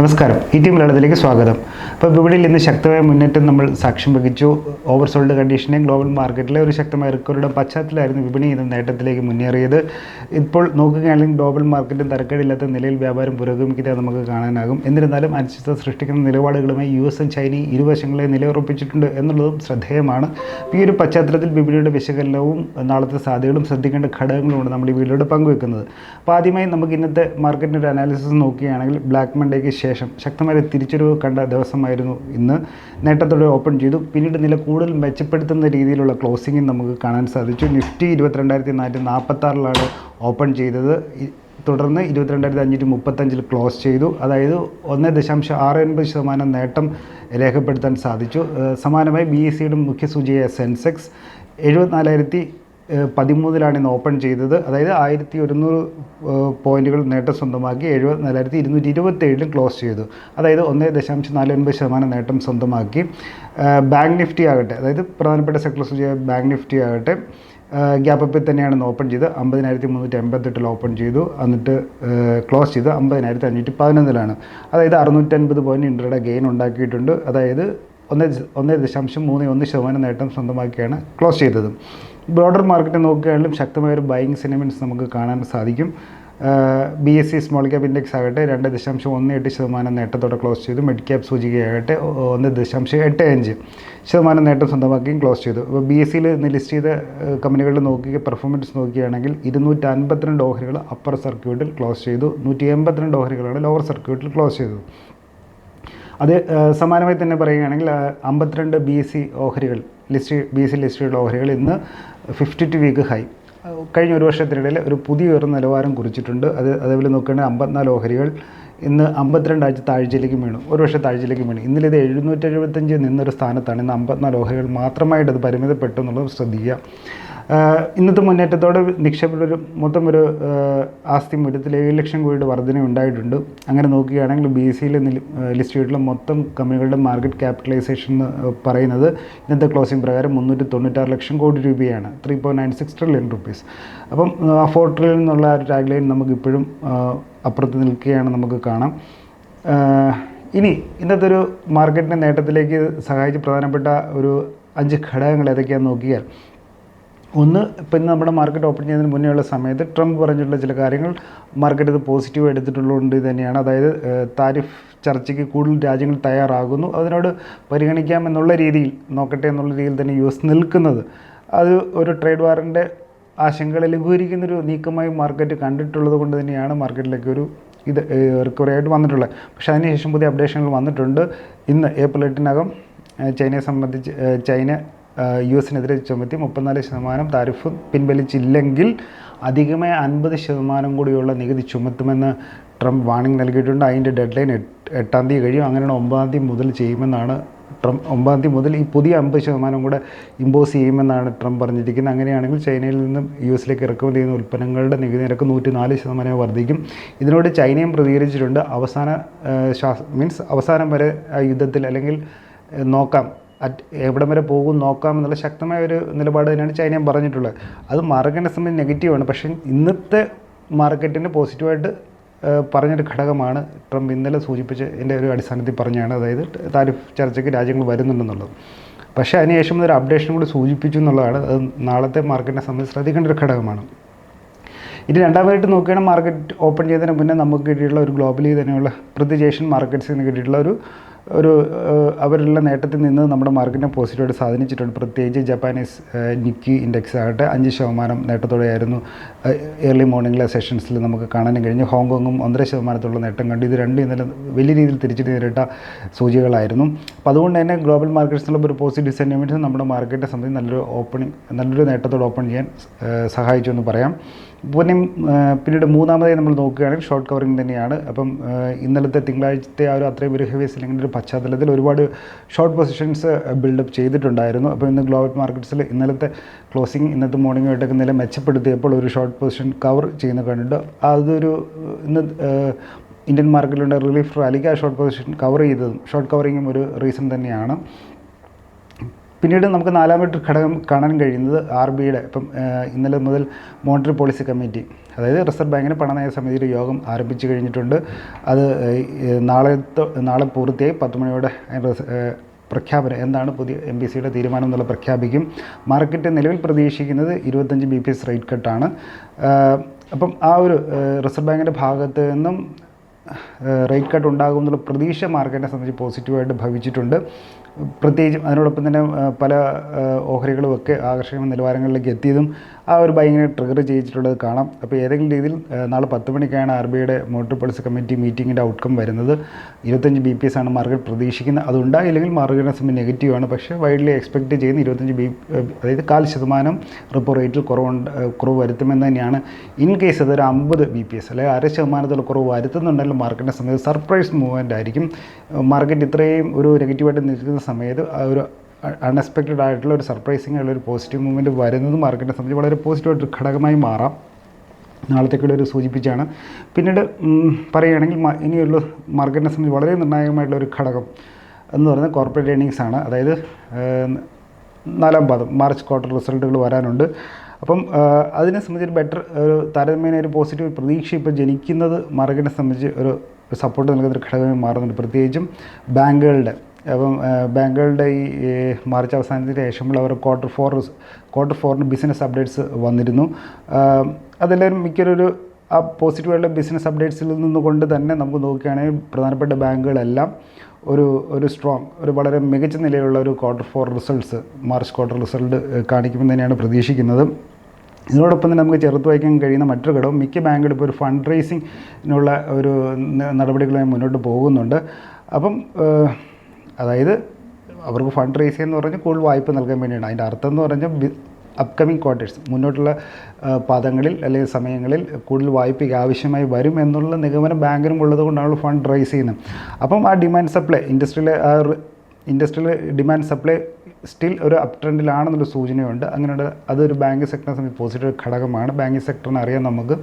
നമസ്കാരം. ഈ ടീം ലളിതത്തിലേക്ക് സ്വാഗതം. അപ്പോൾ വിപണിയിൽ ഇന്ന് ശക്തമായ മുന്നേറ്റം നമ്മൾ സാക്ഷ്യം വഹിച്ചു. ഓവർ സോൾഡ് കണ്ടീഷനെ ഗ്ലോബൽ മാർക്കറ്റിലെ ഒരു ശക്തമായ റിക്കോർഡും പശ്ചാത്തലമായിരുന്നു വിപണി ഇന്ന് നേട്ടത്തിലേക്ക് മുന്നേറിയത്. ഇപ്പോൾ നോക്കുകയാണെങ്കിൽ ഗ്ലോബൽ മാർക്കറ്റും തരക്കേടില്ലാത്ത നിലയിൽ വ്യാപാരം പുരോഗമിക്കുന്നത് നമുക്ക് കാണാനാകും. എന്നിരുന്നാലും അനിശ്ചിതത സൃഷ്ടിക്കുന്ന നിലപാടുകളുമായി യു എസും ചൈനയും ഇരുവശങ്ങളെ നിലയുറപ്പിച്ചിട്ടുണ്ട് എന്നുള്ളതും ശ്രദ്ധേയമാണ്. ഈ ഒരു പശ്ചാത്തലത്തിൽ വിപണിയുടെ വിശകലനവും നാളത്തെ സാധ്യതകളും ശ്രദ്ധിക്കേണ്ട ഘടകങ്ങളുമാണ് നമ്മൾ ഈ വീഡിയോയുടെ പങ്കുവെക്കുന്നത്. അപ്പോൾ ആദ്യമായി നമുക്ക് ഇന്നത്തെ മാർക്കറ്റിന്റെ ഒരു അനാലിസിസ് നോക്കുകയാണെങ്കിൽ ബ്ലാക്ക് മൺഡേക്ക് ശേഷം ശക്തമായ തിരിച്ചൊരു കണ്ട ദിവസമായിരുന്നു ഇന്ന്. നേട്ടത്തോടെ ഓപ്പൺ ചെയ്തു. പിന്നീട് നില കൂടുതൽ മെച്ചപ്പെടുത്തുന്ന രീതിയിലുള്ള ക്ലോസിങ്ങും നമുക്ക് കാണാൻ സാധിച്ചു. നിഫ്റ്റി ഇരുപത്തിരണ്ടായിരത്തി നാനൂറ്റി നാൽപ്പത്താറിലാണ് ഓപ്പൺ ചെയ്തത്. തുടർന്ന് ഇരുപത്തിരണ്ടായിരത്തി അഞ്ഞൂറ്റി മുപ്പത്തഞ്ചിൽ ക്ലോസ് ചെയ്തു. അതായത് ഒന്ന് ദശാംശം ആറ് എൺപത് ശതമാനം നേട്ടം രേഖപ്പെടുത്താൻ സാധിച്ചു. സമാനമായി ബി എസ് സിയുടെ മുഖ്യസൂചിയായ സെൻസെക്സ് എഴുപത്തിനാലായിരത്തി പതിമൂന്നിലാണ് ഇന്ന് ഓപ്പൺ ചെയ്തത്. അതായത് ആയിരത്തി ഒരുന്നൂറ് പോയിന്റുകൾ നേട്ടം സ്വന്തമാക്കി എഴുപത്തി നാലായിരത്തി ഇരുന്നൂറ്റി ഇരുപത്തേഴിലും ക്ലോസ് ചെയ്തു. അതായത് ഒന്നേ ദശാംശം നാല് ഒൻപത് ശതമാനം നേട്ടം സ്വന്തമാക്കി. ബാങ്ക് നിഫ്റ്റി ആകട്ടെ അതായത് പ്രധാനപ്പെട്ട സെക്ടർ സൂചിയായ ബാങ്ക് നിഫ്റ്റി ആകട്ടെ ഗ്യാപ്പ് അപ്പിൽ തന്നെയാണ് ഇന്ന് ഓപ്പൺ ചെയ്ത് അമ്പതിനായിരത്തി മുന്നൂറ്റി എൺപത്തെട്ടിൽ ഓപ്പൺ ചെയ്തു. എന്നിട്ട് ക്ലോസ് ചെയ്ത്. അമ്പതിനായിരത്തി അഞ്ഞൂറ്റി പതിനൊന്നിലാണ് അതായത് അറുന്നൂറ്റൻപത് പോയിന്റ് ഇൻട്രയുടെ ഗെയിൻ ഉണ്ടാക്കിയിട്ടുണ്ട്. അതായത് ഒന്നേ ഒന്ന് ദശാംശം മൂന്ന് ഒന്ന് ശതമാനം നേട്ടം സ്വന്തമാക്കിയാണ് ക്ലോസ് ചെയ്തത്. ബ്രോഡർ മാർക്കറ്റ് നോക്കുകയാണെങ്കിലും ശക്തമായ ഒരു ബൈങ് സെന്റിമെന്റ്സ് നമുക്ക് കാണാൻ സാധിക്കും. B S C small cap index ആകട്ടെ രണ്ട് ദശാംശം ഒന്ന് എട്ട് ശതമാനം നേട്ടത്തോടെ ക്ലോസ് ചെയ്തു. മിഡ് ക്യാപ് സൂചികയാകട്ടെ ഒന്ന് ദശാംശം എട്ട് അഞ്ച് ശതമാനം നേട്ടം സ്വന്തമാക്കുകയും ക്ലോസ് ചെയ്തു. അപ്പോൾ ബി എസ് സിയിൽ ഇന്ന് ലിസ്റ്റ് ചെയ്ത കമ്പനികളിൽ നോക്കി പെർഫോമൻസ് നോക്കുകയാണെങ്കിൽ ഇരുന്നൂറ്റി അൻപത്തിരണ്ട് ഓഹരികൾ അപ്പർ സർക്യൂട്ടിൽ ക്ലോസ് ചെയ്തു. നൂറ്റി എൺപത്തിരണ്ട് ഓഹരികളാണ് ലോവർ സർക്യൂട്ടിൽ ക്ലോസ് ചെയ്തത്. അത് സമാനമായി തന്നെ പറയുകയാണെങ്കിൽ അമ്പത്തിരണ്ട് ബി സി ഓഹരികൾ ലിസ്റ്റ് ബി സി ലിസ്റ്റ് ചെയ്ത ഓഹരികൾ ഇന്ന് ഫിഫ്റ്റി ടു വീക്ക് ഹൈ കഴിഞ്ഞ ഒരു വർഷത്തിനിടയിൽ ഒരു പുതിയ ഉയർന്ന നിലവാരം കുറിച്ചിട്ടുണ്ട്. അത് അതേപോലെ നോക്കുകയാണെങ്കിൽ അമ്പത്തിനാല് ഓഹരികൾ ഇന്ന് അമ്പത്തിരണ്ടാഴ്ച താഴ്ചയിലേക്ക് വീണു. ഒരു വർഷം താഴ്ചയിലേക്ക് വീണു. ഇന്നലെ ഇത് എഴുന്നൂറ്റി എഴുപത്തഞ്ച് നിന്നൊരു സ്ഥാനത്താണ്. ഇന്ന് അമ്പത്തിനാല് ഓഹരികൾ മാത്രമായിട്ട് അത് പരിമിതപ്പെട്ടു എന്നുള്ളത് ശ്രദ്ധിക്കുക. ഇന്നത്തെ മുന്നേറ്റത്തോടെ നിക്ഷേപയുടെ ഒരു മൊത്തം ഒരു ആസ്തി മൂല്യത്തിൽ ഏഴ് ലക്ഷം കോടിയുടെ വർധന ഉണ്ടായിട്ടുണ്ട്. അങ്ങനെ നോക്കുകയാണെങ്കിൽ ബി സിയിൽ ലിസ്റ്റ് ചെയ്തിട്ടുള്ള മൊത്തം കമ്പനികളുടെ മാർക്കറ്റ് ക്യാപിറ്റലൈസേഷൻ എന്ന് പറയുന്നത് ഇന്നത്തെ ക്ലോസിംഗ് പ്രകാരം മുന്നൂറ്റി തൊണ്ണൂറ്റാറ് ലക്ഷം കോടി രൂപയാണ്. Three point nine six trillion rupees. അപ്പം ആ ഫോർ ട്രില്യൺ എന്നുള്ള ഒരു ടാഗ് ലൈൻ നമുക്കിപ്പോഴും അപ്പുറത്ത് നിൽക്കുകയാണ് നമുക്ക് കാണാം. ഇനി ഇന്നത്തെ ഒരു മാർക്കറ്റിന്റെ നേട്ടത്തിലേക്ക് സഹായിച്ച് പ്രധാനപ്പെട്ട ഒരു അഞ്ച് ഘടകങ്ങൾ ഏതൊക്കെയാണെന്ന് നോക്കിയാൽ ഒന്ന് ഇപ്പം നമ്മുടെ മാർക്കറ്റ് ഓപ്പൺ ചെയ്യുന്നതിന് മുന്നേയുള്ള സമയത്ത് ട്രംപ് പറഞ്ഞിട്ടുള്ള ചില കാര്യങ്ങൾ മാർക്കറ്റ് ഇത് പോസിറ്റീവ് എടുത്തിട്ടുള്ളതുകൊണ്ട് തന്നെയാണ്. അതായത് താരിഫ് ചർച്ചയ്ക്ക് കൂടുതൽ രാജ്യങ്ങൾ തയ്യാറാകുന്നു. അതിനോട് പരിഗണിക്കാം എന്നുള്ള രീതിയിൽ നോക്കട്ടെ എന്നുള്ള രീതിയിൽ തന്നെ യു എസ് നിൽക്കുന്നത്. അത് ഒരു ട്രേഡ് വാറിന്റെ ആശങ്കകളെ ലഘൂകരിക്കുന്നൊരു നീക്കമായി മാർക്കറ്റ് കണ്ടിട്ടുള്ളത് കൊണ്ട് തന്നെയാണ് മാർക്കറ്റിലേക്ക് ഒരു ഇത് റിക്കവറി ആയിട്ട് വന്നിട്ടുള്ളത്. പക്ഷേ അതിനുശേഷം പുതിയ അപ്ഡേഷനുകൾ വന്നിട്ടുണ്ട്. ഇന്ന് ഏപ്രിൽ എട്ടിനകം ചൈനയെ സംബന്ധിച്ച് ചൈന യു എസിനെതിരെ ചുമത്തി മുപ്പത്തിനാല് ശതമാനം താരിഫ് പിൻവലിച്ചില്ലെങ്കിൽ അധികമേ അൻപത് ശതമാനം കൂടിയുള്ള നികുതി ചുമത്തുമെന്ന് ട്രംപ് വാണിംഗ് നൽകിയിട്ടുണ്ട്. അതിന്റെ ഡെഡ് ലൈൻ എട്ടാം തീയതി കഴിയും. അങ്ങനെയാണ് ഒമ്പതാം തീയതി മുതൽ ചെയ്യുമെന്നാണ് ട്രംപ് ഒമ്പതാം തീയതി മുതൽ ഈ പുതിയ അമ്പത് ശതമാനം കൂടെ ഇമ്പോസ് ചെയ്യുമെന്നാണ് ട്രംപ് പറഞ്ഞിരിക്കുന്നത്. അങ്ങനെയാണെങ്കിൽ ചൈനയിൽ നിന്നും യു എസിലേക്ക് ഇറക്കുമതി ചെയ്യുന്ന ഉൽപ്പന്നങ്ങളുടെ നികുതി നിരക്ക് നൂറ്റി നാല് ശതമാനം വർദ്ധിക്കും. ഇതിനോട് ചൈനയും പ്രതികരിച്ചിട്ടുണ്ട്. അവസാന മീൻസ് അവസാനം വരെ യുദ്ധത്തിൽ അല്ലെങ്കിൽ നോക്കാം. എവിടം വരെ പോകും നോക്കാം എന്നുള്ള ശക്തമായ ഒരു നിലപാട് തന്നെയാണ് ചൈനയും പറഞ്ഞിട്ടുള്ളത്. അത് മാർക്കറ്റിനെ സംബന്ധിച്ച് നെഗറ്റീവാണ് പക്ഷേ ഇന്നത്തെ മാർക്കറ്റിന് പോസിറ്റീവായിട്ട് പറഞ്ഞൊരു ഘടകമാണ് ട്രംപ് ഇന്നലെ സൂചിപ്പിച്ച് എന്റെ ഒരു അടിസ്ഥാനത്തിൽ പറഞ്ഞാണ്. അതായത് താരിഫ് ചർച്ചയ്ക്ക് രാജ്യങ്ങൾ വരുന്നുണ്ടെന്നുള്ളത്. പക്ഷേ അതിനുശേഷം ഒരു അപ്ഡേഷൻ കൂടി സൂചിപ്പിച്ചു എന്നുള്ളതാണ്. അത് നാളത്തെ മാർക്കറ്റിനെ സംബന്ധിച്ച് ശ്രദ്ധിക്കേണ്ട ഒരു ഘടകമാണ്. ഇനി രണ്ടാമതായിട്ട് നോക്കുകയാണെങ്കിൽ മാർക്കറ്റ് ഓപ്പൺ ചെയ്തതിന് മുന്നേ നമുക്ക് കിട്ടിയിട്ടുള്ള ഒരു ഗ്ലോബലി തന്നെയുള്ള പ്രതിജേഷൻ മാർക്കറ്റ്സിൽ നിന്ന് കിട്ടിയിട്ടുള്ള ഒരു ഒരു അവരുള്ള നേട്ടത്തിൽ നിന്ന് നമ്മുടെ മാർക്കറ്റിനെ പോസിറ്റീവായിട്ട് സ്വാധീനിച്ചിട്ടുണ്ട്. പ്രത്യേകിച്ച് ജപ്പാനീസ് നിക്കി ഇൻഡെക്സ് ആകട്ടെ അഞ്ച് ശതമാനം നേട്ടത്തോടെയായിരുന്നു ഏർലി മോർണിംഗിലെ സെഷൻസിൽ നമുക്ക് കാണാനും കഴിഞ്ഞു. ഹോങ്കോങ്ങും ഒന്നര ശതമാനത്തോളം നേട്ടം കണ്ടു. ഇത് രണ്ടും ഇന്നലെ വലിയ രീതിയിൽ തിരിച്ചടി നേരിട്ട സൂചികളായിരുന്നു. അപ്പോൾ അതുകൊണ്ട് തന്നെ ഗ്ലോബൽ മാർക്കറ്റ്സിലുള്ള ഒരു പോസിറ്റീവ് സെന്റിമെന്റ്സ് നമ്മുടെ മാർക്കറ്റിനെ സംബന്ധിച്ച് നല്ലൊരു ഓപ്പണിംഗ് നല്ലൊരു നേട്ടത്തോടെ ഓപ്പൺ ചെയ്യാൻ സഹായിച്ചു എന്ന് പറയാം. പിന്നെ ഏഹ്, പിന്നീട് മൂന്നാമതായി നമ്മൾ നോക്കുകയാണെങ്കിൽ ഷോർട്ട് കവറിങ് തന്നെയാണ്. അപ്പം ഇന്നലത്തെ തിങ്കളാഴ്ചത്തെ ആ ഒരു അത്രയും ഒരു ഹെവേസ് അല്ലെങ്കിൽ ഒരു പശ്ചാത്തലത്തിൽ ഒരുപാട് ഷോർട്ട് പൊസിഷൻസ് ബിൽഡപ്പ് ചെയ്തിട്ടുണ്ടായിരുന്നു. അപ്പോൾ ഇന്ന് ഗ്ലോബൽ മാർക്കറ്റ്സിൽ ഇന്നലത്തെ ക്ലോസിങ് ഇന്നത്തെ മോർണിംഗായിട്ടൊക്കെ നില മെച്ചപ്പെടുത്തിയപ്പോൾ ഒരു ഷോർട്ട് പൊസിഷൻ കവർ ചെയ്യുന്ന കണ്ടിട്ട് അതൊരു ഇന്ന് ഇന്ത്യൻ മാർക്കറ്റിലുണ്ട് റിലീഫ് റാലിക്ക് ആ ഷോർട്ട് പൊസിഷൻ കവർ ചെയ്തതും ഷോർട്ട് കവറിങ്ങും ഒരു റീസൺ തന്നെയാണ്. പിന്നീട് നമുക്ക് നാലാമത്തെ ഘടകം കാണാൻ കഴിയുന്നത് ആർ ബിയുടെ ഇപ്പം ഇന്നലെ മുതൽ മോണിറ്ററി പോളിസി കമ്മിറ്റി അതായത് റിസർവ് ബാങ്കിന് പണനയ സമിതിയുടെ യോഗം ആരംഭിച്ചു കഴിഞ്ഞിട്ടുണ്ട്. അത് നാളെ നാളെ പൂർത്തിയായി പത്ത് മണിയോടെ പ്രഖ്യാപനം എന്താണ് പുതിയ എം ബി സിയുടെ തീരുമാനം എന്നുള്ള പ്രഖ്യാപിക്കും. മാർക്കറ്റ് നിലവിൽ പ്രതീക്ഷിക്കുന്നത് ഇരുപത്തഞ്ച് ബി പി എസ് റേറ്റ് കട്ടാണ് അപ്പം ആ ഒരു റിസർവ് ബാങ്കിന്റെ ഭാഗത്ത് നിന്നും റേറ്റ് കട്ട് ഉണ്ടാകും എന്നുള്ള പ്രതീക്ഷ മാർക്കറ്റിനെ സംബന്ധിച്ച് പോസിറ്റീവായിട്ട് ഭവിച്ചിട്ടുണ്ട്. പ്രത്യേകിച്ചും അതിനോടൊപ്പം തന്നെ പല ഏഹ്, ഓഹരികളും ഒക്കെ ആകർഷക നിലവാരങ്ങളിലേക്ക് എത്തിയതും ആ ഒരു ബൈങ്ങിനെ ട്രിഗർ ചെയ്യിച്ചിട്ടുള്ളത് കാണാം. അപ്പോൾ ഏതെങ്കിലും രീതിയിൽ നാളെ പത്ത് മണിക്കാണ് ആർ ബി ഐയുടെ പോളിസി കമ്മിറ്റി മീറ്റിങ്ങിന്റെ ഔട്ട്കം വരുന്നത്. ഇരുപത്തഞ്ച് ബി പി എസ് ആണ് മാർക്കറ്റ് പ്രതീക്ഷിക്കുന്നത്. അതുണ്ടായില്ലെങ്കിൽ മാർക്കറ്റിനെ സംബന്ധിച്ച് നെഗറ്റീവാണ് പക്ഷേ വൈഡ്ലി എക്സ്പെക്റ്റ് ചെയ്യുന്ന ഇരുപത്തഞ്ച് ബി അതായത് കാൽ ശതമാനം റിപ്പോ റേറ്റിൽ കുറവുണ്ട് കുറവ് വരുത്തുമെന്ന് തന്നെയാണ്. ഇൻ കേസ് അതൊരു അമ്പത് ബി പി എസ് അല്ലെങ്കിൽ അര ശതമാനത്തിൽ കുറവ് വരുത്തുന്നുണ്ടെങ്കിൽ മാർക്കറ്റിനെ സംബന്ധിച്ച് സർപ്രൈസ് മൂവ്മെന്റ് ആയിരിക്കും. മാർക്കറ്റ് ഇത്രയും ഒരു നെഗറ്റീവായിട്ട് നിൽക്കുന്ന സമയത്ത് ഒരു അൺഎക്സ്പെക്റ്റഡ് ആയിട്ടുള്ള ഒരു സർപ്രൈസിങ് ആയിട്ടുള്ള ഒരു പോസിറ്റീവ് മൂവ്മെന്റ് വരുന്നത് മാർക്കറ്റിനെ സംബന്ധിച്ച് വളരെ പോസിറ്റീവായിട്ട് ഘടകമായി മാറാം. നാളത്തേക്കുള്ള ഒരു സൂചിപ്പിച്ചാണ്. പിന്നീട് പറയുകയാണെങ്കിൽ ഇനിയുള്ള മാർക്കറ്റിനെ സംബന്ധിച്ച് വളരെ നിർണായകമായിട്ടുള്ള ഒരു ഘടകം എന്ന് പറയുന്നത് കോർപ്പറേറ്റ് ഏണിങ്സ് ആണ്. അതായത് നാലാം പാദം മാർച്ച് ക്വാർട്ടർ റിസൾട്ടുകൾ വരാനുണ്ട്. അപ്പം അതിനെ സംബന്ധിച്ച് ബെറ്റർ ഒരു താരതമ്യേന ഒരു പോസിറ്റീവ് പ്രതീക്ഷ ഇപ്പോൾ ജനിക്കുന്നത് മാർക്കറ്റിനെ സംബന്ധിച്ച് ഒരു സപ്പോർട്ട് നൽകുന്ന ഒരു ഘടകമായി മാറുന്നുണ്ട് പ്രത്യേകിച്ചും ബാങ്കുകളുടെ. അപ്പം ബാങ്കുകളുടെ ഈ മാർച്ച് അവസാനത്തിന് ശേഷമുള്ള അവർ ക്വാർട്ടർ ഫോർ ക്വാർട്ടർ ഫോറിന് ബിസിനസ് അപ്ഡേറ്റ്സ് വന്നിരുന്നു. അതെല്ലാവരും മിക്കൊരു ആ പോസിറ്റീവായിട്ടുള്ള ബിസിനസ് അപ്ഡേറ്റ്സിൽ നിന്നുകൊണ്ട് തന്നെ നമുക്ക് നോക്കുകയാണെങ്കിൽ പ്രധാനപ്പെട്ട ബാങ്കുകളെല്ലാം ഒരു ഒരു സ്ട്രോങ് ഒരു വളരെ മികച്ച നിലയിലുള്ള ഒരു quarter four results March quarter result കാണിക്കുമെന്ന് തന്നെയാണ് പ്രതീക്ഷിക്കുന്നത്. ഇതിനോടൊപ്പം തന്നെ നമുക്ക് ചേർത്ത് വയ്ക്കാൻ കഴിയുന്ന മറ്റൊരു ഘടകം മിക്ക ബാങ്കുകളും ഇപ്പോൾ ഒരു ഫണ്ട് റേസിങ്ങിനുള്ള ഒരു നടപടികളുമായി മുന്നോട്ട് പോകുന്നുണ്ട്. അപ്പം അതായത് അവർക്ക് ഫണ്ട് റേസ് ചെയ്യുന്ന പറഞ്ഞാൽ കൂടുതൽ വായ്പ നൽകാൻ വേണ്ടിയാണ്. അതിന്റെ അർത്ഥം എന്ന് പറഞ്ഞാൽ അപ്കമിങ് ക്വാർട്ടേഴ്സ് മുന്നോട്ടുള്ള പദങ്ങളിൽ അല്ലെങ്കിൽ സമയങ്ങളിൽ കൂടുതൽ വായ്പയ്ക്ക് ആവശ്യമായി വരും എന്നുള്ള നിഗമനം ബാങ്കിനും ഉള്ളത് കൊണ്ടാണ് ഫണ്ട് റൈസ് ചെയ്യുന്നത്. അപ്പം ആ ഡിമാൻഡ് സപ്ലൈ ഇൻഡസ്ട്രിയിലെ ആ ഇൻഡസ്ട്രിയിലെ ഡിമാൻഡ് സപ്ലൈ സ്റ്റിൽ ഒരു അപ് ട്രെൻഡിലാണെന്നുള്ള സൂചനയുണ്ട്. അങ്ങനെ അതൊരു ബാങ്കിങ് സെക്ടറിനെ സംബന്ധിച്ച് പോസിറ്റീവ് ഘടകമാണ്. ബാങ്കിങ് സെക്ടറിനെ അറിയാം നമുക്ക്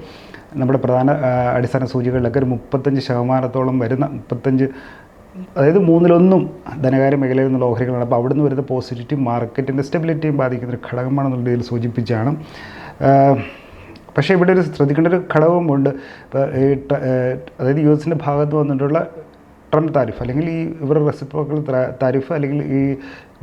നമ്മുടെ പ്രധാന അടിസ്ഥാന സൂചികകളിലൊക്കെ ഒരു മുപ്പത്തഞ്ച് ശതമാനത്തോളം വരുന്ന മുപ്പത്തഞ്ച് അതായത് മൂന്നിലൊന്നും ധനകാര്യ മേഖലയിൽ നിന്നുള്ള ഓഹരികളാണ്. അപ്പോൾ അവിടുന്ന് വരുന്ന പോസിറ്റിവിറ്റി മാർക്കറ്റിന്റെ സ്റ്റെബിലിറ്റിയും ബാധിക്കുന്ന ഒരു ഘടകമാണെന്നുള്ള രീതിയിൽ സൂചിപ്പിച്ചാണ്. പക്ഷേ ഇവിടെ ഒരു ശ്രദ്ധിക്കേണ്ട ഒരു ഈ അതായത് യു എസിന്റെ ഭാഗത്ത് വന്നിട്ടുള്ള ട്രംപ് താരിഫ് അല്ലെങ്കിൽ ഈ ഇവർ റെസിപ്രോക്കൽ താരിഫ് അല്ലെങ്കിൽ ഈ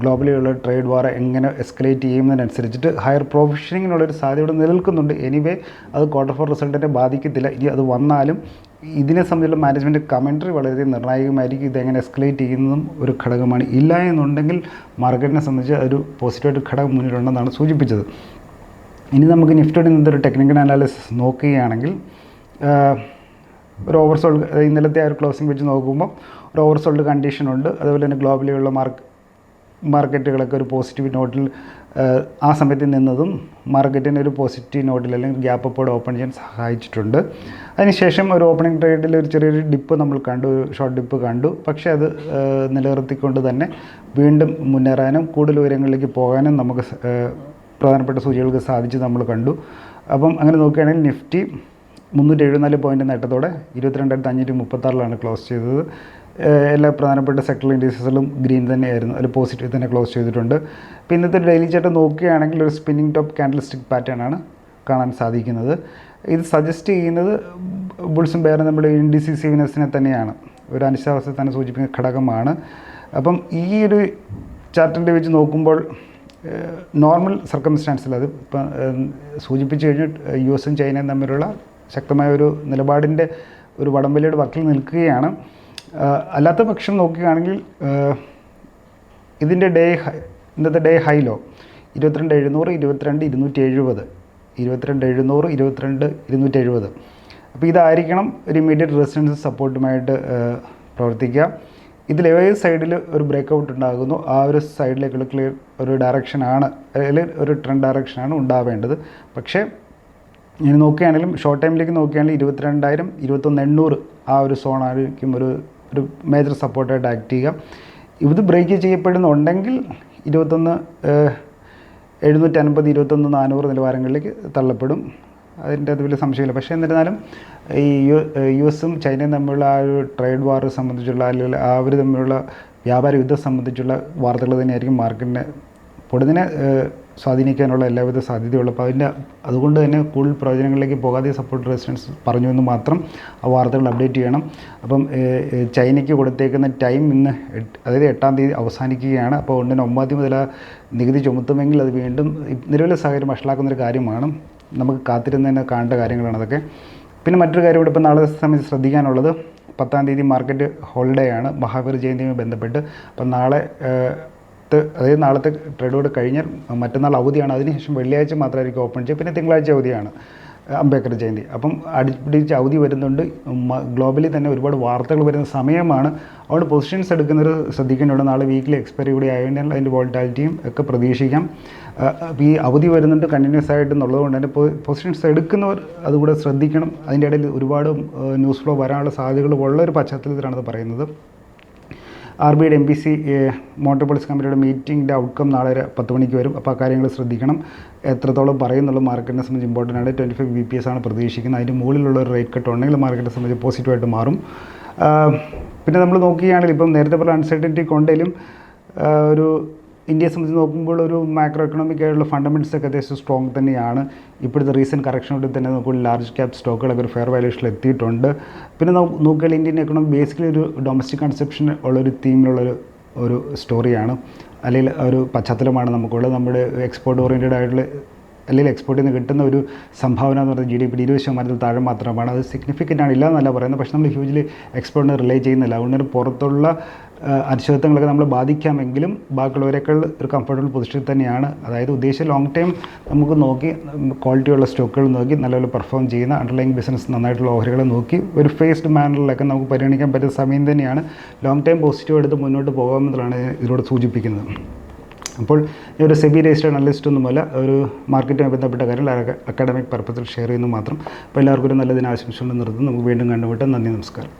ഗ്ലോബലിയുള്ള ട്രേഡ് വാർ എങ്ങനെ എസ്കലേറ്റ് ചെയ്യുന്നതിനനുസരിച്ചിട്ട് ഹയർ പ്രൊഫഷനിങ്ങിനുള്ളൊരു സാധ്യത നിലനിൽക്കുന്നുണ്ട്. എനിവേ അത് ക്വാർട്ടർ ഫോർ റിസൾട്ടിനെ ബാധിക്കത്തില്ല. ഇനി അത് വന്നാലും ഇതിനെ സംബന്ധിച്ചുള്ള മാനേജ്മെന്റ് കമൻട്രി വളരെ നിർണായകമായിരിക്കും. ഇതെങ്ങനെ എസ്കലേറ്റ് ചെയ്യുന്നതും ഒരു ഘടകമാണ്. ഇല്ല എന്നുണ്ടെങ്കിൽ മാർക്കറ്റിനെ സംബന്ധിച്ച് ഒരു പോസിറ്റീവായിട്ട് ഘടകം മുന്നിലുണ്ടെന്നാണ് സൂചിപ്പിച്ചത്. ഇനി നമുക്ക് നിഫ്റ്റിയുടെ നിന്നൊരു ടെക്നിക്കൽ അനാലിസിസ് നോക്കുകയാണെങ്കിൽ ഒരു ഓവർസോൾഡ് ഇന്നലത്തെ ആ ഒരു ക്ലോസിംഗ് വെച്ച് നോക്കുമ്പോൾ ഒരു ഓവർസോൾഡ് കണ്ടീഷൻ ഉണ്ട്. അതുപോലെ തന്നെ ഗ്ലോബലിയുള്ള മാർക്ക് മാർക്കറ്റുകളൊക്കെ ഒരു പോസിറ്റീവ് നോട്ടിൽ ആ സമയത്ത് നിന്നതും മാർക്കറ്റിനെ ഒരു പോസിറ്റീവ് നോട്ടിൽ അല്ലെങ്കിൽ ഗ്യാപ്പ് അപ്പോടെ ഓപ്പൺ ചെയ്യാൻ സഹായിച്ചിട്ടുണ്ട്. അതിനുശേഷം ഒരു ഓപ്പണിംഗ് ട്രേഡിൽ ഒരു ചെറിയൊരു ഡിപ്പ് നമ്മൾ കണ്ടു ഒരു ഷോർട്ട് ഡിപ്പ് കണ്ടു. പക്ഷേ അത് നിലനിർത്തിക്കൊണ്ട് തന്നെ വീണ്ടും മുന്നേറാനും കൂടുതൽ ഉയരങ്ങളിലേക്ക് പോകാനും നമുക്ക് പ്രധാനപ്പെട്ട സൂചികൾക്ക് സാധിച്ച് നമ്മൾ കണ്ടു. അപ്പം അങ്ങനെ നോക്കുകയാണെങ്കിൽ നിഫ്റ്റി മുന്നൂറ്റി എഴുപത്തിനാല് പോയിന്റ് നേട്ടത്തോടെ ഇരുപത്തിരണ്ടായിരത്തി അഞ്ഞൂറ്റി മുപ്പത്താറിലാണ് ക്ലോസ് ചെയ്തത്. എല്ലാ പ്രധാനപ്പെട്ട സെക്ടറൽ ഇൻഡീസസിലും ഗ്രീൻ തന്നെയായിരുന്നു. അതിൽ പോസിറ്റീവ് തന്നെ ക്ലോസ് ചെയ്തിട്ടുണ്ട്. അപ്പോൾ ഇന്നത്തെ ഡെയിലി ചേട്ടൻ നോക്കുകയാണെങ്കിൽ ഒരു സ്പിന്നിങ് ടോപ്പ് ക്യാൻഡൽസ്റ്റിക് പാറ്റേൺ ആണ് കാണാൻ സാധിക്കുന്നത്. ഇത് സജസ്റ്റ് ചെയ്യുന്നത് ബുൾസും ബെയറും നമ്മുടെ ഇൻഡിസിസീവ്നെസ്സിനെ തന്നെയാണ്. ഒരു അനിശ്ചിതാവസ്ഥ തന്നെ സൂചിപ്പിക്കുന്ന ഘടകമാണ്. അപ്പം ഈ ഒരു ചാർട്ടിന്റെ വെച്ച് നോക്കുമ്പോൾ നോർമൽ സർക്കംസ്റ്റാൻസിൽ അത് ഇപ്പം സൂചിപ്പിച്ചു കഴിഞ്ഞാൽ യു എസും ചൈനയും തമ്മിലുള്ള ശക്തമായ ഒരു നിലപാടിന്റെ ഒരു വടംവലിയുടെ വക്കിൽ നിൽക്കുകയാണ്. അല്ലാത്ത പക്ഷം നോക്കുകയാണെങ്കിൽ ഇതിന്റെ ഡേ ഇന്നത്തെ ഡേ ഹൈലോ ഇരുപത്തിരണ്ട് എഴുന്നൂറ് ഇരുപത്തിരണ്ട് ഇരുന്നൂറ്റി എഴുപത് ഇരുപത്തിരണ്ട് എഴുന്നൂറ് ഇരുപത്തിരണ്ട് ഇരുന്നൂറ്റി എഴുപത് അപ്പോൾ ഇതായിരിക്കണം ഒരു ഇമ്മീഡിയറ്റ് റെസിഡൻസ് സപ്പോർട്ടുമായിട്ട് പ്രവർത്തിക്കുക. ഇതിൽ ഏത് സൈഡിൽ ഒരു ബ്രേക്കൗട്ട് ഉണ്ടാകുന്നു ആ ഒരു സൈഡിലേക്കുള്ള ക്ലിയർ ഒരു ഡയറക്ഷനാണ് അല്ലെങ്കിൽ ഒരു ട്രെൻഡ് ഡയറക്ഷനാണ് ഉണ്ടാവേണ്ടത്. പക്ഷേ ഇനി നോക്കുകയാണെങ്കിലും ഷോർട്ട് ടൈമിലേക്ക് നോക്കുകയാണെങ്കിൽ ഇരുപത്തിരണ്ടായിരം ഇരുപത്തൊന്ന് എണ്ണൂറ് ആ ഒരു സോണായിരിക്കും ഒരു ഒരു മേജർ സപ്പോർട്ടായിട്ട് ആക്ട് ചെയ്യുക. ഇത് ബ്രേക്ക് ചെയ്യപ്പെടുന്നുണ്ടെങ്കിൽ ഇരുപത്തൊന്ന് എഴുന്നൂറ്റി അൻപത് ഇരുപത്തൊന്ന് നാനൂറ് നിലവാരങ്ങളിലേക്ക് തള്ളപ്പെടും. അതിന്റെ അത് വലിയ സംശയമില്ല. പക്ഷേ എന്നിരുന്നാലും ഈ യു യു എസും ചൈനയും തമ്മിലുള്ള ആ ഒരു ട്രേഡ് വാർ സംബന്ധിച്ചുള്ള അല്ലെങ്കിൽ അവർ തമ്മിലുള്ള വ്യാപാര യുദ്ധം സംബന്ധിച്ചുള്ള വാർത്തകൾ തന്നെയായിരിക്കും മാർക്കറ്റിനെ പൊടുതിനെ സ്വാധീനിക്കാനുള്ള എല്ലാവിധ സാധ്യതയുള്ള അപ്പോൾ അതിന്റെ അതുകൊണ്ട് തന്നെ കൂടുതൽ പ്രവചനങ്ങളിലേക്ക് പോകാതെ സപ്പോർട്ട് റെസിഡൻസ് പറഞ്ഞു എന്ന് മാത്രം ആ വാർത്തകൾ അപ്ഡേറ്റ് ചെയ്യണം. അപ്പം ചൈനയ്ക്ക് കൊടുത്തേക്കുന്ന ടൈം ഇന്ന് അതായത് എട്ടാം തീയതി അവസാനിക്കുകയാണ്. അപ്പോൾ ഉടനെ ഒമ്പതാം തീയതി മുതൽ നികുതി ചുമത്തുമെങ്കിൽ അത് വീണ്ടും നിലവിലെ സാഹചര്യം വഷളാക്കുന്നൊരു കാര്യമാണ്. നമുക്ക് കാത്തിരുന്ന് തന്നെ കാണേണ്ട കാര്യങ്ങളാണ് അതൊക്കെ. പിന്നെ മറ്റൊരു കാര്യം ഇവിടെ ഇപ്പോൾ നാളെ സമയത്ത് ശ്രദ്ധിക്കാനുള്ളത് പത്താം തീയതി മാർക്കറ്റ് ഹോളിഡേ ആണ്. മഹാവീർ ജയന്തിയുമായി ബന്ധപ്പെട്ട്. അപ്പം നാളെ അതായത് നാളത്തെ ട്രേഡ് കൂടെ കഴിഞ്ഞാൽ മറ്റന്നാൾ അവധിയാണ്. അതിനുശേഷം വെള്ളിയാഴ്ച മാത്രമായിരിക്കും ഓപ്പൺ ചെയ്യുക പിന്നെ തിങ്കളാഴ്ച അവധിയാണ് അംബേദ്കർ ജയന്തി. അപ്പം അടിപിടിച്ച് അവധി വരുന്നുണ്ട്. ഗ്ലോബലി തന്നെ ഒരുപാട് വാർത്തകൾ വരുന്ന സമയമാണ്. അതുകൊണ്ട് പൊസിഷൻസ് എടുക്കുന്നത് ശ്രദ്ധിക്കേണ്ടതുണ്ട്. നാളെ വീക്കിലി എക്സ്പയറി കൂടി ആയതിനാൽ അതിന്റെ വോൾട്ടാലിറ്റിയും ഒക്കെ പ്രതീക്ഷിക്കാം. ഈ അവധി വരുന്നുണ്ട് കണ്ടിന്യൂസ് ആയിട്ട് എന്നുള്ളത് കൊണ്ട് തന്നെ പൊസിഷൻസ് എടുക്കുന്നവർ അതുകൂടെ ശ്രദ്ധിക്കണം. അതിന്റെ ഇടയിൽ ഒരുപാട് ന്യൂസ് ഫ്ലോ വരാനുള്ള സാധ്യതകൾ ഉള്ള ഒരു പശ്ചാത്തലത്തിലാണ് ഇത് പറയുന്നത്. ആർ ബിയുടെ എം പി സി മോട്ടോർ കമ്പനിയുടെ മീറ്റിംഗിന്റെ ഔട്ട്കം നാളെ പത്ത് മണിക്ക് വരും. അപ്പോൾ ആ കാര്യങ്ങൾ ശ്രദ്ധിക്കണം. എത്രത്തോളം പറയുന്നുള്ള മാർക്കറ്റിനെ സംബന്ധിച്ച് ഇമ്പോർട്ടന്റ് ആണ്. Twenty five B P S ആണ് പ്രതീക്ഷിക്കുന്നത്. അതിന്റെ മുകളിലുള്ള ഒരു റേറ്റ് കട്ട് ഉണ്ടെങ്കിൽ മാർക്കറ്റിനെ സംബന്ധിച്ച് പോസിറ്റീവായിട്ട് മാറും. പിന്നെ നമ്മൾ നോക്കുകയാണെങ്കിൽ ഇപ്പം നേരത്തെ പറഞ്ഞ അൺസർട്ടനിറ്റി കൊണ്ടേലും ഒരു ഇന്ത്യയെ സംബന്ധിച്ച് നോക്കുമ്പോൾ ഒരു മാക്രോ എക്കണോമിക് ആയിട്ടുള്ള ഫണ്ടമെന്റ്സ് ഒക്കെ അത്യാവശ്യം സ്ട്രോങ് തന്നെയാണ്. ഇപ്പോഴത്തെ റീസെന്റ് കറക്ഷനോട് തന്നെ നോക്കുമ്പോൾ ലാർജ് ക്യാപ് സ്റ്റോക്കുകളൊക്കെ ഒരു ഫെയർ വാല്യൂഷനിൽ എത്തിയിട്ടുണ്ട്. പിന്നെ നോക്കുകയാണെങ്കിൽ ഇന്ത്യൻ എക്കണോമി ബേസിക്കലി ഒരു ഡൊമസ്റ്റിക് കൺസെപ്ഷൻ ഉള്ളൊരു തീമിലുള്ളൊരു ഒരു സ്റ്റോറിയാണ് അല്ലെങ്കിൽ ഒരു പശ്ചാത്തലമാണ് നമുക്കുള്ളത്. നമ്മുടെ എക്സ്പോർട്ട് ഓറിയന്റഡ് ആയിട്ടുള്ള അല്ലെങ്കിൽ എക്സ്പോർട്ടിൽ നിന്ന് കിട്ടുന്ന ഒരു സംഭാവന എന്ന് പറയുന്നത് ജി ഡി പി ഇരുപത് ശതമാനത്തിൽ താഴെ മാത്രമാണ്. അത് സിഗ്നിഫിക്കന്റ് ആണ് ഇല്ല എന്നല്ല പറയുന്നത്. പക്ഷേ നമ്മൾ ഹ്യൂജ്ലി എക്സ്പോർട്ടിനെ റിലേ ചെയ്യുന്നില്ല. അതുകൊണ്ട് പുറത്തുള്ള അനിശ്ചിതത്വങ്ങളൊക്കെ നമ്മൾ ബാധിക്കാമെങ്കിലും ബാക്കിയുള്ളവരെക്കാൾ ഒരു കംഫർട്ടബിൾ പൊസിഷനിൽ തന്നെയാണ്. അതായത് ഉദ്ദേശിച്ച ലോങ് ടൈം നമുക്ക് നോക്കി ക്വാളിറ്റിയുള്ള സ്റ്റോക്കുകൾ നോക്കി നല്ലപോലെ പെർഫോം ചെയ്യുന്ന അണ്ടർലൈൻ ബിസിനസ് നന്നായിട്ടുള്ള ഓഹരികളെ നോക്കി ഒരു ഫേസ്ഡ് മാനറിലൊക്കെ നമുക്ക് പരിഗണിക്കാൻ പറ്റുന്ന സമയം തന്നെയാണ്. ലോങ് ടൈം പോസിറ്റീവ് എടുത്ത് മുന്നോട്ട് പോകാമെന്നുള്ളതാണ് ഇതിലൂടെ സൂചിപ്പിക്കുന്നത്. അപ്പോൾ ഞാൻ ഒരു സെബി രജിസ്റ്റേഡ് അനലിസ്റ്റ് ഒന്നുമല്ല ഒരു മാർക്കറ്റുമായി ബന്ധപ്പെട്ട കാര്യങ്ങൾ അക്കാഡമിക് പർപ്പസിൽ ഷെയർ ചെയ്യുന്നു മാത്രം. അപ്പോൾ എല്ലാവർക്കും ഒരു നല്ല ദിനം നിർത്തുന്നു നമുക്ക് വീണ്ടും കണ്ടുമുട്ടാം. നന്ദി നമസ്കാരം.